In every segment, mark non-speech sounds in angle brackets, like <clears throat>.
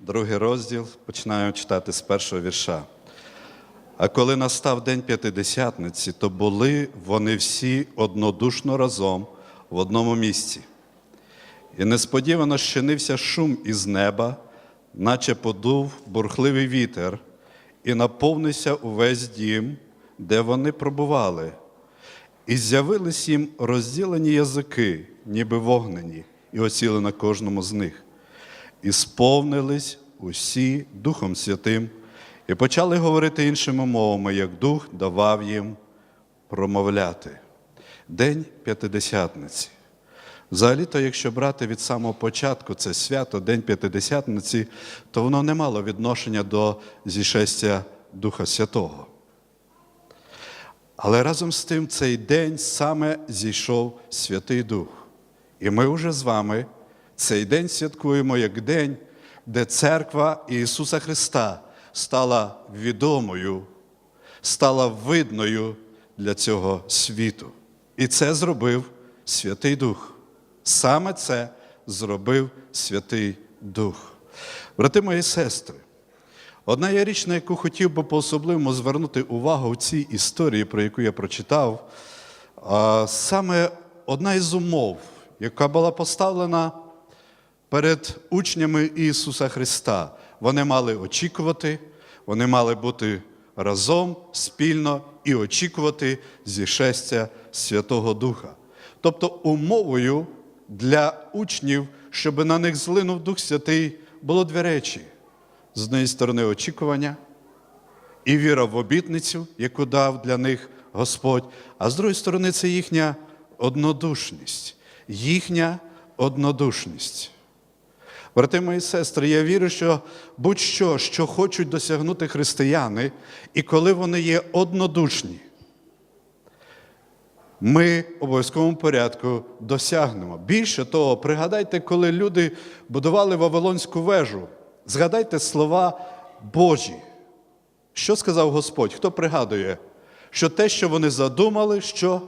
другий розділ, починаю читати з першого вірша. А коли настав день п'ятидесятниці, то були вони всі однодушно разом в одному місці. І несподівано щинився шум із неба, наче подув бурхливий вітер, і наповнився увесь дім, де вони пробували. І з'явились їм розділені язики, ніби вогнені, і осіли на кожному з них. І сповнились усі Духом Святим, і почали говорити іншими мовами, як Дух давав їм промовляти. День П'ятидесятниці. Взагалі-то, якщо брати від самого початку це свято, День П'ятидесятниці, то воно не мало відношення до зішестя Духа Святого. Але разом з тим цей день саме зійшов Святий Дух. І ми вже з вами цей день святкуємо як день, де церква Ісуса Христа стала відомою, стала видною для цього світу. І це зробив Святий Дух. Саме це зробив Святий Дух. Брати мої сестри, Одна є річ, на яку хотів би по-особливому звернути увагу в цій історії, про яку я прочитав, саме одна із умов, яка була поставлена перед учнями Ісуса Христа. Вони мали очікувати, вони мали бути разом спільно і очікувати зішестя Святого Духа. Тобто умовою для учнів, щоб на них злинув Дух Святий, було дві речі з однієї сторони очікування і віра в обітницю, яку дав для них Господь, а з другої сторони, це їхня однодушність, їхня однодушність. Брати мої сестри, я вірю, що будь-що, що хочуть досягнути християни, і коли вони є однодушні, ми в обов'язковому порядку досягнемо. Більше того, пригадайте, коли люди будували Вавилонську вежу, згадайте слова Божі. Що сказав Господь? Хто пригадує? Що те, що вони задумали, що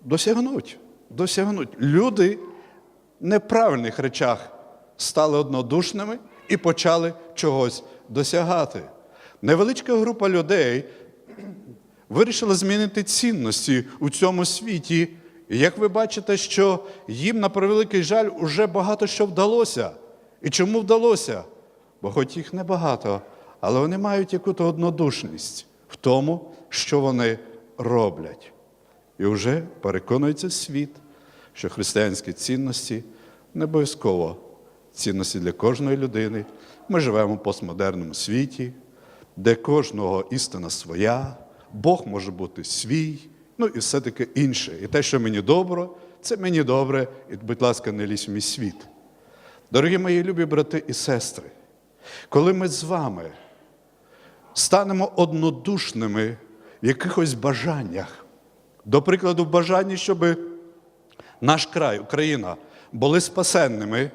досягнуть. Досягнуть. Люди неправильних речах стали однодушними і почали чогось досягати. Невеличка група людей вирішила змінити цінності у цьому світі. І як ви бачите, що їм, на превеликий жаль, уже багато що вдалося. І чому вдалося? Бо хоч їх небагато, але вони мають яку-то однодушність в тому, що вони роблять. І вже переконується світ, що християнські цінності не обов'язково цінності для кожної людини. Ми живемо в постмодерному світі, де кожного істина своя, Бог може бути свій, ну і все таке інше. І те, що мені добре, це мені добре, і, будь ласка, не лізь в мій світ. Дорогі мої любі брати і сестри, коли ми з вами станемо однодушними в якихось бажаннях, до прикладу, в бажанні, щоб наш край, Україна, були спасенними,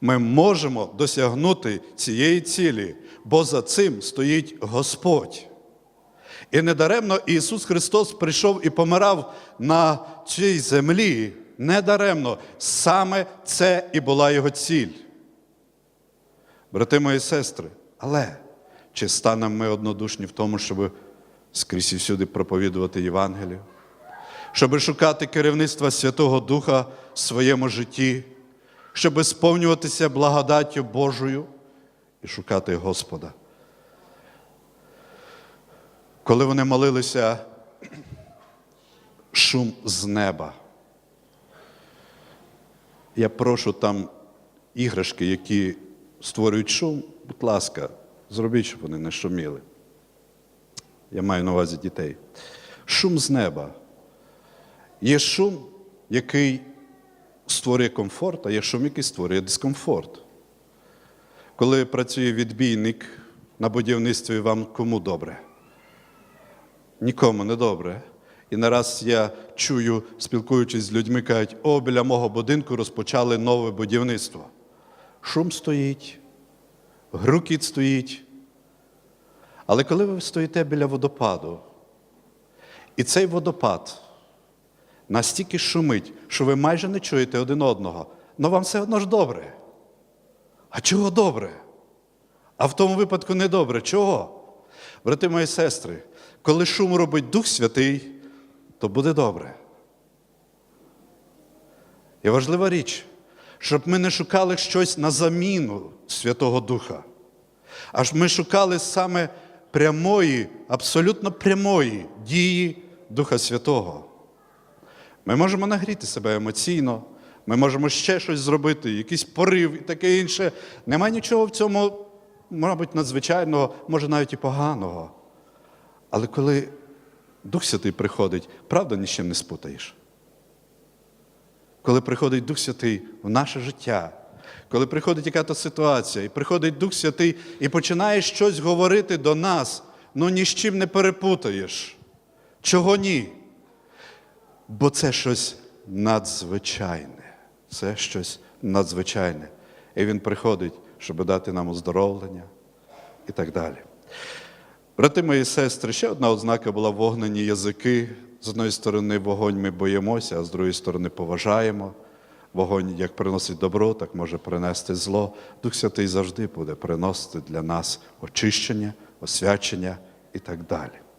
ми можемо досягнути цієї цілі, бо за цим стоїть Господь. І недаремно Ісус Христос прийшов і помирав на цій землі. Недаремно. Саме це і була Його ціль. Брати мої сестри, але чи станемо ми однодушні в тому, щоб скрізь і всюди проповідувати Євангелію, щоб шукати керівництва Святого Духа в своєму житті, щоб сповнюватися благодаттю Божою і шукати Господа? Коли вони молилися, шум з неба. Я прошу там іграшки, які створюють шум, будь ласка, зробіть, щоб вони не шуміли. Я маю на увазі дітей. Шум з неба. Є шум, який створює комфорт, а є шум, який створює дискомфорт. Коли працює відбійник на будівництві, вам кому добре? Нікому не добре. І нараз я чую, спілкуючись з людьми, кажуть, о, біля мого будинку розпочали нове будівництво. Шум стоїть, грукіт стоїть. Але коли ви стоїте біля водопаду, і цей водопад настільки шумить, що ви майже не чуєте один одного, але вам все одно ж добре. А чого добре? А в тому випадку не добре. Чого? Брати мої сестри, коли шум робить Дух Святий, то буде добре. І важлива річ, щоб ми не шукали щось на заміну Святого Духа, аж ми шукали саме прямої, абсолютно прямої дії Духа Святого. Ми можемо нагріти себе емоційно, ми можемо ще щось зробити, якийсь порив і таке інше. Нема нічого в цьому, мабуть, надзвичайного, може навіть і поганого. Але коли Дух Святий приходить, правда ні з чим не спутаєш. Коли приходить Дух Святий в наше життя, коли приходить яка-то ситуація, і приходить Дух Святий і починає щось говорити до нас, ну ні з чим не перепутаєш. Чого ні? Бо це щось надзвичайне. Це щось надзвичайне. І він приходить, щоб дати нам оздоровлення і так далі. Брати мої сестри, ще одна ознака була вогнені язики. З одної сторони, вогонь ми боїмося, а з другої сторони поважаємо. Вогонь як приносить добро, так може принести зло. Дух Святий завжди буде приносити для нас очищення, освячення і так далі.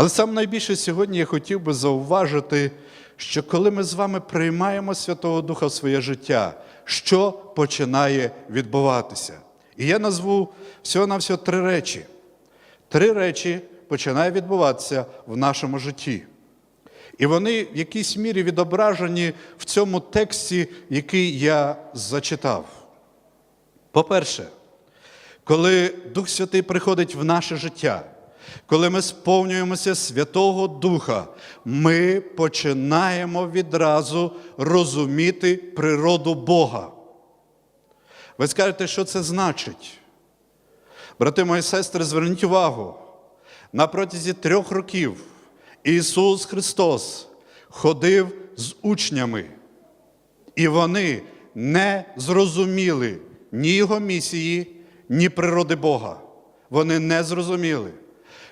Але саме найбільше сьогодні я хотів би зауважити, що коли ми з вами приймаємо Святого Духа в своє життя, що починає відбуватися? І я назву всього-навсього три речі. Три речі починає відбуватися в нашому житті. І вони в якійсь мірі відображені в цьому тексті, який я зачитав. По-перше, коли Дух Святий приходить в наше життя, коли ми сповнюємося Святого Духа, ми починаємо відразу розуміти природу Бога. Ви скажете, що це значить? Брати мої сестри, зверніть увагу, на протязі трьох років Ісус Христос ходив з учнями, і вони не зрозуміли ні Його місії, ні природи Бога. Вони не зрозуміли.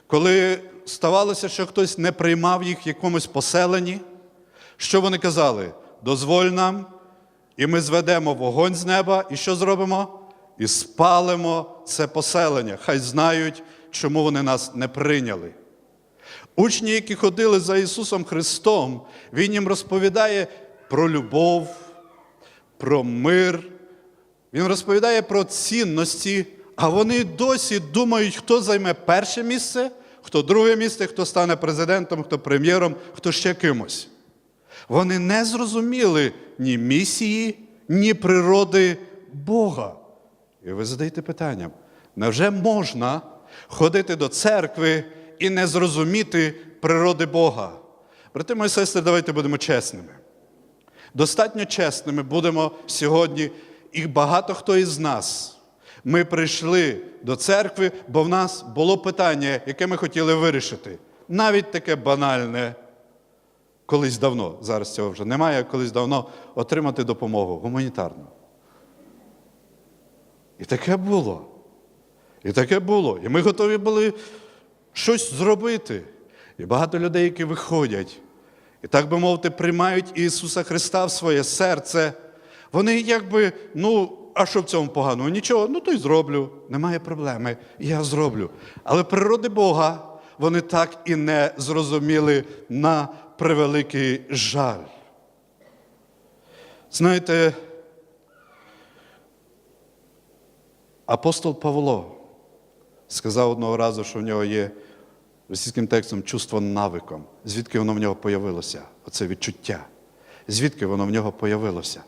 Коли ставалося, що хтось не приймав їх в якомусь поселенні, що вони казали? Дозволь нам, і ми зведемо вогонь з неба, і що зробимо? І спалимо це поселення. Хай знають, чому вони нас не прийняли. Учні, які ходили за Ісусом Христом, Він їм розповідає про любов, про мир, Він розповідає про цінності, а вони досі думають, хто займе перше місце, хто друге місце, хто стане президентом, хто прем'єром, хто ще кимось. Вони не зрозуміли ні місії, ні природи Бога. І ви задаєте питання: невже можна ходити до церкви і не зрозуміти природи Бога? Брати мої сестри, давайте будемо чесними. Достатньо чесними будемо сьогодні, і багато хто із нас. Ми прийшли до церкви, бо в нас було питання, яке ми хотіли вирішити. Навіть таке банальне, колись давно, зараз цього вже немає, колись давно отримати допомогу гуманітарну. І таке було. І таке було. І ми готові були щось зробити. І багато людей, які виходять, і так би мовити, приймають Ісуса Христа в своє серце. Вони якби, ну, а що в цьому поганого? Нічого, ну то й зроблю. Немає проблеми, я зроблю. Але природи Бога вони так і не зрозуміли на превеликий жаль. Знаєте, апостол Павло сказав одного разу, що в нього є російським текстом чувство навиком. Звідки воно в нього появилося? Оце відчуття. Звідки воно в нього появилося?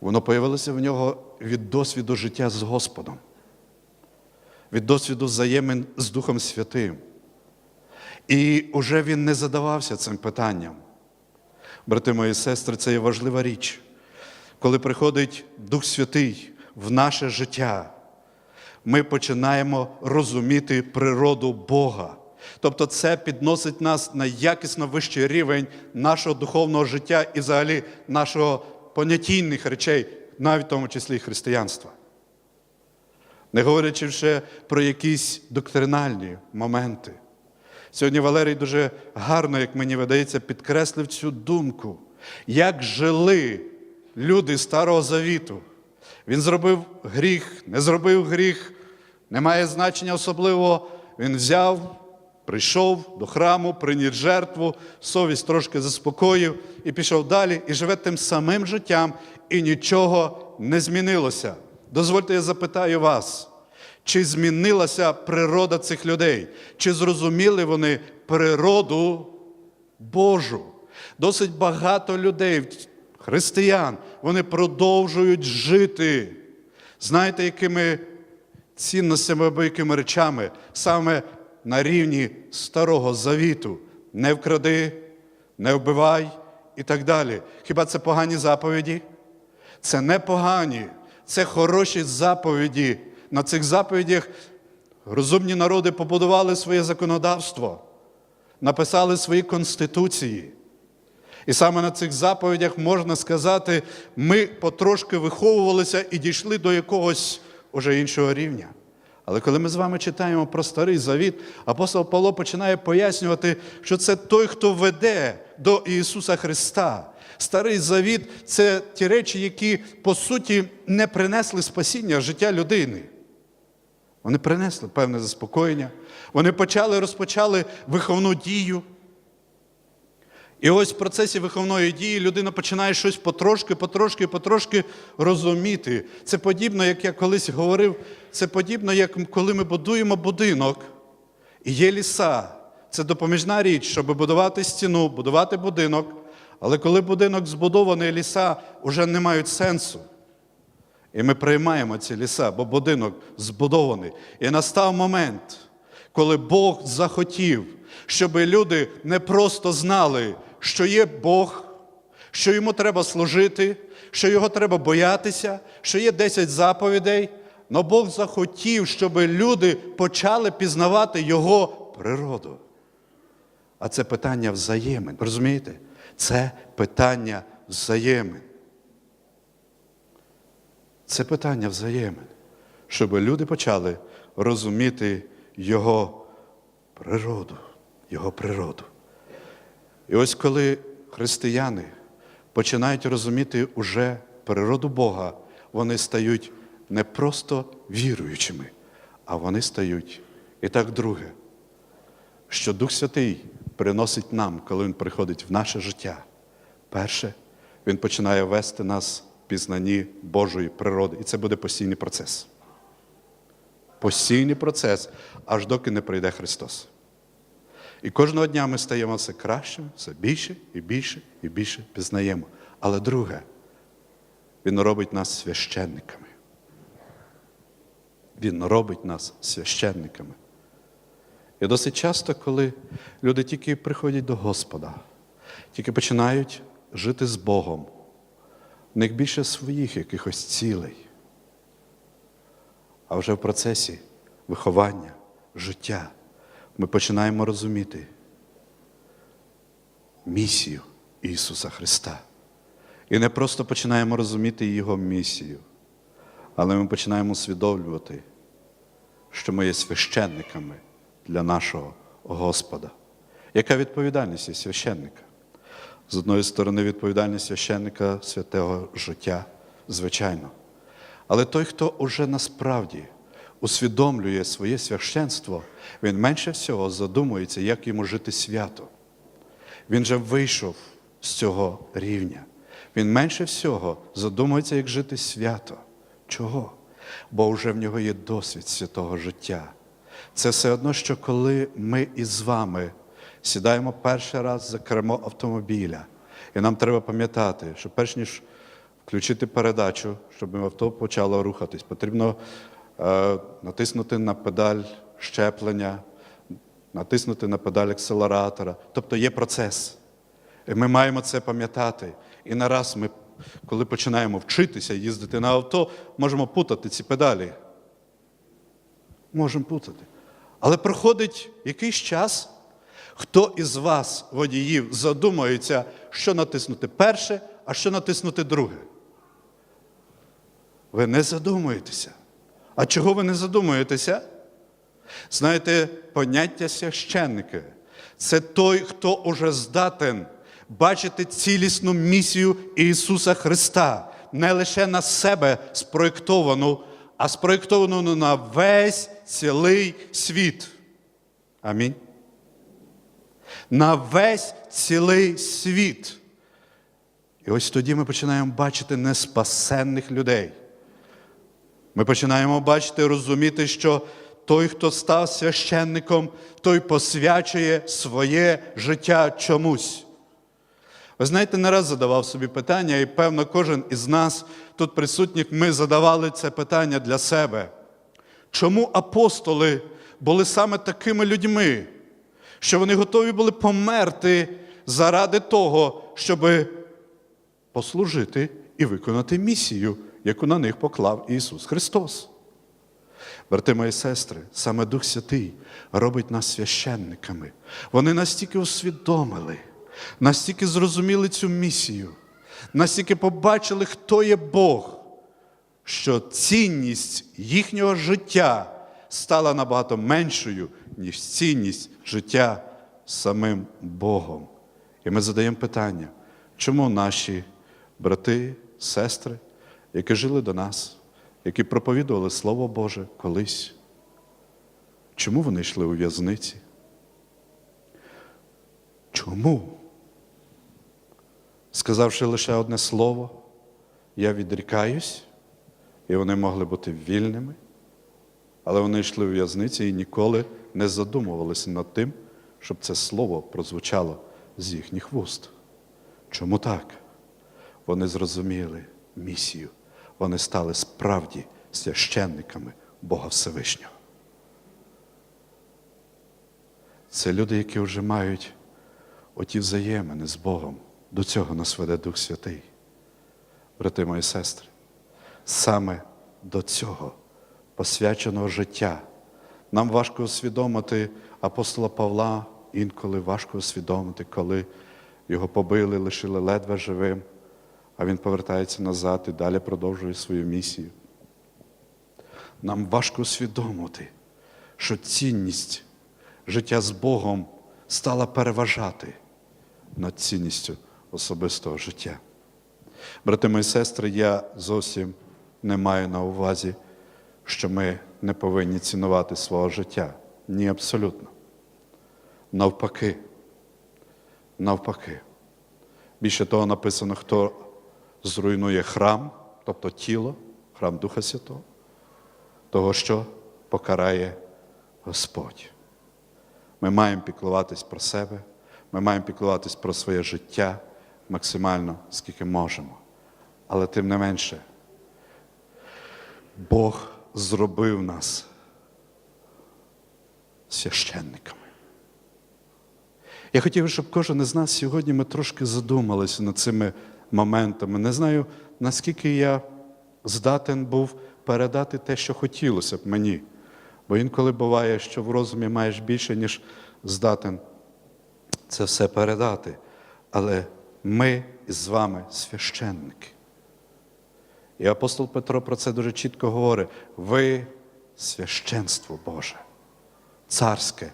Воно появилося в нього від досвіду життя з Господом, від досвіду взаємин з Духом Святим. І уже він не задавався цим питанням. Брати мої сестри, це є важлива річ. Коли приходить Дух Святий в наше життя, ми починаємо розуміти природу Бога. Тобто це підносить нас на якісно вищий рівень нашого духовного життя і взагалі нашого понятійних речей, навіть в тому числі християнства. Не говорячи вже про якісь доктринальні моменти. Сьогодні Валерій дуже гарно, як мені видається, підкреслив цю думку, як жили люди Старого Завіту. Він зробив гріх, не зробив гріх, немає значення особливого. Він взяв, прийшов до храму, приніс жертву, совість трошки заспокоїв і пішов далі, і живе тим самим життям, і нічого не змінилося. Дозвольте, я запитаю вас, чи змінилася природа цих людей? Чи зрозуміли вони природу Божу? Досить багато людей, християн, вони продовжують жити. Знаєте, якими цінностями або якими речами саме на рівні Старого Завіту. Не вкради, не вбивай і так далі. Хіба це погані заповіді? Це не погані, це хороші заповіді. На цих заповідях розумні народи побудували своє законодавство, написали свої конституції. І саме на цих заповідях можна сказати, ми потрошки виховувалися і дійшли до якогось уже іншого рівня. Але коли ми з вами читаємо про старий завіт, апостол Павло починає пояснювати, що це той, хто веде до Ісуса Христа. Старий завіт це ті речі, які по суті не принесли спасіння життя людини. Вони принесли певне заспокоєння. Вони почали, розпочали виховну дію. І ось в процесі виховної дії людина починає щось потрошки, потрошки, потрошки розуміти. Це подібно, як я колись говорив, це подібно, як коли ми будуємо будинок, і є ліса. Це допоміжна річ, щоб будувати стіну, будувати будинок. Але коли будинок збудований, ліса вже не мають сенсу. І ми приймаємо ці ліса, бо будинок збудований. І настав момент, коли Бог захотів, щоб люди не просто знали, що є Бог, що йому треба служити, що його треба боятися, що є 10 заповідей. Но Бог захотів, щоб люди почали пізнавати Його природу. А це питання взаємин. Розумієте? Це питання взаємин. Це питання взаємин, щоб люди почали розуміти Його природу, Його природу. І ось коли християни починають розуміти уже природу Бога, вони стають не просто віруючими, а вони стають. І так, друге, що Дух Святий приносить нам, коли Він приходить в наше життя. Перше, Він починає вести нас в пізнанні Божої природи. І це буде постійний процес. Постійний процес, аж доки не прийде Христос. І кожного дня ми стаємо все кращими, все більше і більше і більше пізнаємо. Але друге, Він робить нас священниками. Він робить нас священниками. І досить часто, коли люди тільки приходять до Господа, тільки починають жити з Богом, в них більше своїх якихось цілей. А вже в процесі виховання, життя ми починаємо розуміти місію Ісуса Христа. І не просто починаємо розуміти Його місію, але ми починаємо усвідомлювати, що ми є священниками для нашого Господа. Яка відповідальність є священника? З одної сторони, відповідальність священника святого життя, звичайно. Але той, хто уже насправді усвідомлює своє священство, він менше всього задумується, як йому жити свято. Він же вийшов з цього рівня. Він менше всього задумується, як жити свято. Чого? Бо вже в нього є досвід святого життя. Це все одно, що коли ми із вами сідаємо перший раз за кермо автомобіля, і нам треба пам'ятати, що перш ніж включити передачу, щоб авто почало рухатись, потрібно натиснути на педаль щеплення, натиснути на педаль акселератора. Тобто є процес. І ми маємо це пам'ятати. І нараз ми, коли починаємо вчитися їздити на авто, можемо путати ці педалі. Можемо путати. Але проходить якийсь час, хто із вас, водіїв, задумається, що натиснути перше, а що натиснути друге. Ви не задумуєтеся. А чого ви не задумуєтеся? Знаєте, поняття священника – це той, хто уже здатен бачити цілісну місію Ісуса Христа. не лише на себе спроєктовану, а спроєктовану на весь цілий світ. Амінь. На весь цілий світ. І ось тоді ми починаємо бачити неспасенних людей. Ми починаємо бачити розуміти, що той, хто став священником, той посвячує своє життя чомусь. Ви знаєте, не раз задавав собі питання, і певно, кожен із нас, тут присутніх, ми задавали це питання для себе. Чому апостоли були саме такими людьми, що вони готові були померти заради того, щоб послужити і виконати місію, яку на них поклав Ісус Христос? Брати мої сестри, саме Дух Святий робить нас священниками. Вони настільки усвідомили, настільки зрозуміли цю місію, настільки побачили, хто є Бог, що цінність їхнього життя стала набагато меншою, ніж цінність життя самим Богом. І ми задаємо питання, чому наші брати, сестри, які жили до нас, які проповідували Слово Боже колись, чому вони йшли у в'язниці? Чому? Сказавши лише одне слово, я відрікаюсь, і вони могли бути вільними, але вони йшли у в'язниці і ніколи не задумувалися над тим, щоб це слово прозвучало з їхніх вуст. Чому так? Вони зрозуміли місію, вони стали справді священниками Бога Всевишнього. Це люди, які вже мають оті взаємини з Богом. До цього нас веде Дух Святий. Брати мої сестри, саме до цього посвяченого життя. Нам важко усвідомити апостола Павла, інколи важко усвідомити, коли його побили, лишили ледве живим, а він повертається назад і далі продовжує свою місію. Нам важко усвідомити, що цінність життя з Богом стала переважати над цінністю особистого життя. Брати мої сестри, я зовсім не маю на увазі, що ми не повинні цінувати свого життя. Ні, абсолютно. Навпаки. Навпаки. Більше того написано, хто зруйнує храм, тобто тіло, храм Духа Святого, того, що покарає Господь. Ми маємо піклуватись про себе, ми маємо піклуватись про своє життя максимально, скільки можемо. Але тим не менше, Бог зробив нас священниками. Я хотів, щоб кожен із нас сьогодні ми трошки задумалися над цими моментами. Не знаю, наскільки я здатен був передати те, що хотілося б мені. Бо інколи буває, що в розумі маєш більше, ніж здатен це все передати. Але ми з вами священники. І апостол Петро про це дуже чітко говорить: ви священство Боже, царське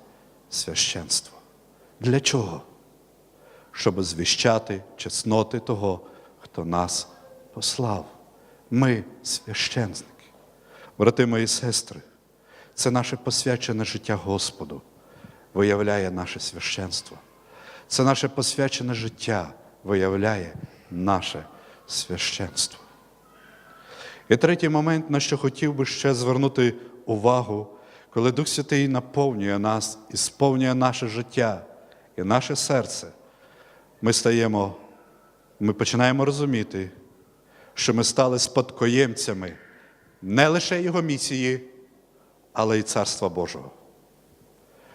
священство. Для чого? Щоб звіщати чесноти того, хто нас послав. Ми священники. Брати мої сестри, це наше посвячене життя Господу виявляє наше священство. Це наше посвячене життя виявляє наше священство. І третій момент, на що хотів би ще звернути увагу, коли Дух Святий наповнює нас і сповнює наше життя і наше серце, ми стаємо, ми починаємо розуміти, що ми стали спадкоємцями не лише Його місії, але й Царства Божого.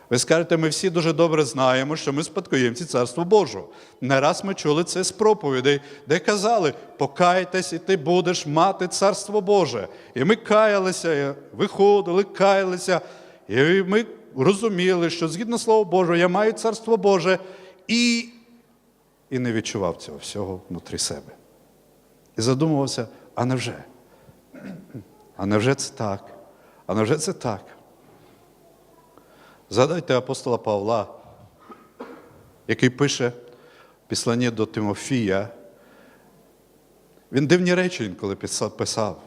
Ви скажете, ми всі дуже добре знаємо, що ми спадкоємці Царства Божого. Не раз ми чули це з проповідей, де казали, покайтесь, і ти будеш мати Царство Боже. І ми каялися, виходили, каялися, і ми розуміли, що згідно Слова Божого, я маю Царство Боже і, і не відчував цього всього внутрі себе. І задумувався, а невже? А невже це так? А невже це так? Згадайте апостола Павла, який пише в післанні до Тимофія, Він дивні речі інколи писав.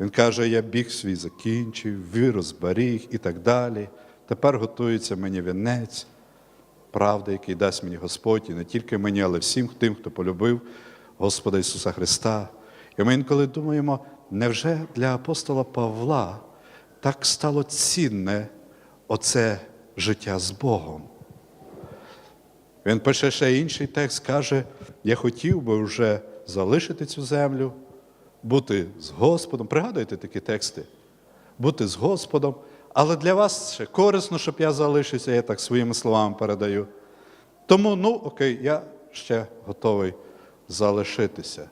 Він каже, я біг свій закінчив, віру зберіг і так далі. Тепер готується мені вінець, правди, який дасть мені Господь, і не тільки мені, але всім тим, хто полюбив Господа Ісуса Христа. І ми інколи думаємо, невже для апостола Павла так стало цінне оце життя з Богом? Він пише ще інший текст, каже: Я хотів би вже залишити цю землю, бути з Господом. Пригадуєте такі тексти? Бути з Господом. Але для вас ще корисно, щоб я залишився, я так своїми словами передаю. Тому, ну, окей, я ще готовий залишитися.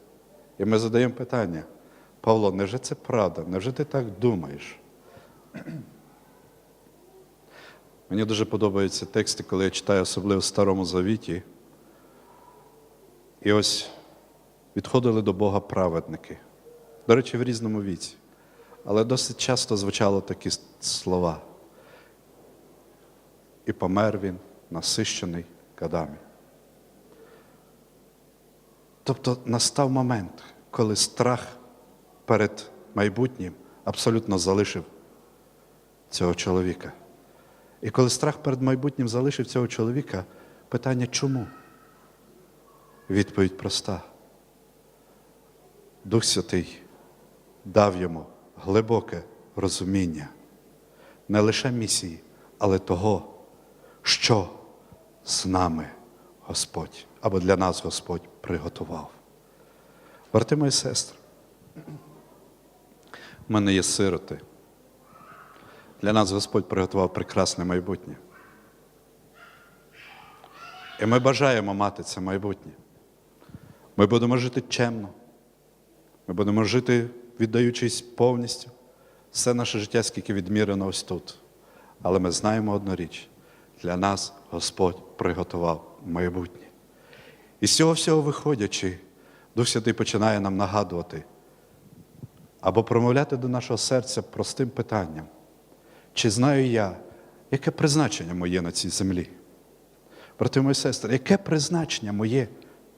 І ми задаємо питання: Павло, невже це правда? Невже ти так думаєш? Мені дуже подобаються тексти, коли я читаю, особливо в Старому Завіті. І ось відходили до Бога праведники. До речі, в різному віці. Але досить часто звучало такі слова. І помер він, насищений кадами. Тобто настав момент, коли страх перед майбутнім абсолютно залишив цього чоловіка. І коли страх перед майбутнім залишив цього чоловіка, питання чому? Відповідь проста. Дух Святий дав йому глибоке розуміння не лише місії, але того, що з нами Господь або для нас Господь приготував. Брати мої сестри, в мене є сироти. Для нас Господь приготував прекрасне майбутнє. І ми бажаємо мати це майбутнє. Ми будемо жити чемно. Ми будемо жити, віддаючись повністю. Все наше життя, скільки відмірено ось тут. Але ми знаємо одну річ: для нас Господь приготував майбутнє. І з цього всього виходячи, Дух Святий починає нам нагадувати або промовляти до нашого серця простим питанням. Чи знаю я, яке призначення моє на цій землі? Брати мої сестри, яке призначення моє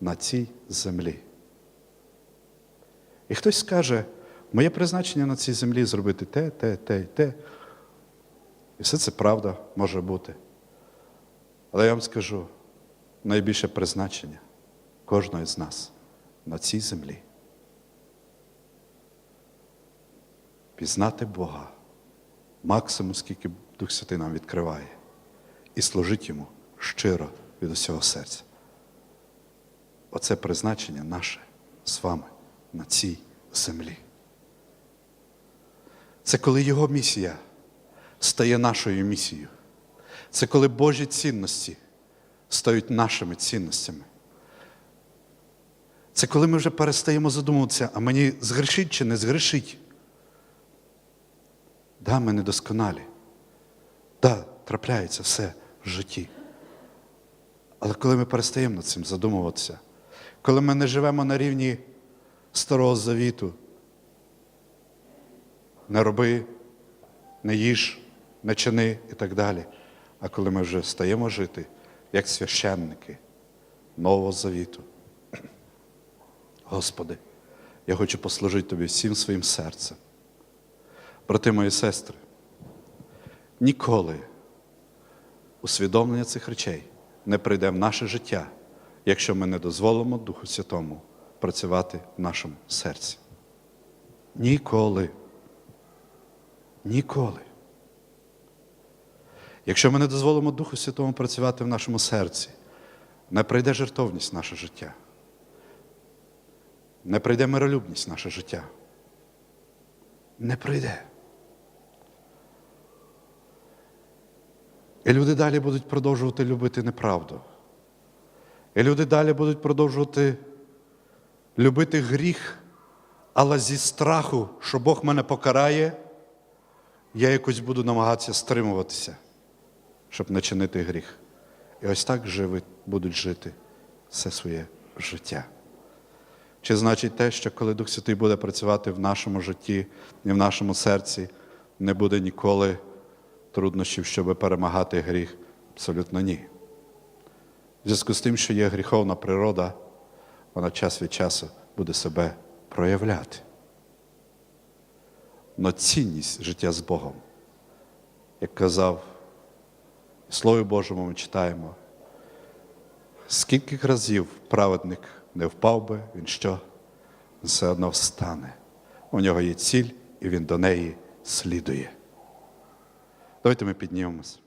на цій землі? І хтось скаже, моє призначення на цій землі зробити те, те, те і те. І все це правда може бути. Але я вам скажу, найбільше призначення кожного з нас на цій землі. Пізнати Бога максимум, скільки Дух Святий нам відкриває, і служити йому щиро від усього серця. Оце призначення наше з вами на цій землі. Це коли Його місія стає нашою місією. Це коли Божі цінності стають нашими цінностями. Це коли ми вже перестаємо задумуватися, а мені згрішить чи не згрішить. Да, ми недосконалі. Да, трапляється все в житті. Але коли ми перестаємо над цим задумуватися, коли ми не живемо на рівні Старого Завіту, не роби, не їж, не чини і так далі. А коли ми вже стаємо жити як священники Нового Завіту. <clears throat> Господи, я хочу послужити Тобі всім своїм серцем. Брати мої сестри, ніколи усвідомлення цих речей не прийде в наше життя, якщо ми не дозволимо Духу Святому працювати в нашому серці. Ніколи. Ніколи. Якщо ми не дозволимо Духу Святому працювати в нашому серці, не прийде жертовність в наше життя, не прийде миролюбність в наше життя. Не прийде. І люди далі будуть продовжувати любити неправду. І люди далі будуть продовжувати любити гріх, але зі страху, що Бог мене покарає, я якось буду намагатися стримуватися, щоб не чинити гріх. І ось так живуть, будуть жити все своє життя. Чи значить те, що коли Дух Святий буде працювати в нашому житті і в нашому серці, не буде ніколи труднощів, щоб перемагати гріх? Абсолютно ні. В зв'язку з тим, що є гріховна природа, вона час від часу буде себе проявляти. Но цінність життя з Богом, як казав, Слові Божому ми читаємо, скільки разів праведник не впав би, він що? Все одно встане. У нього є ціль, і він до неї слідує. Давайте ми піднімемось.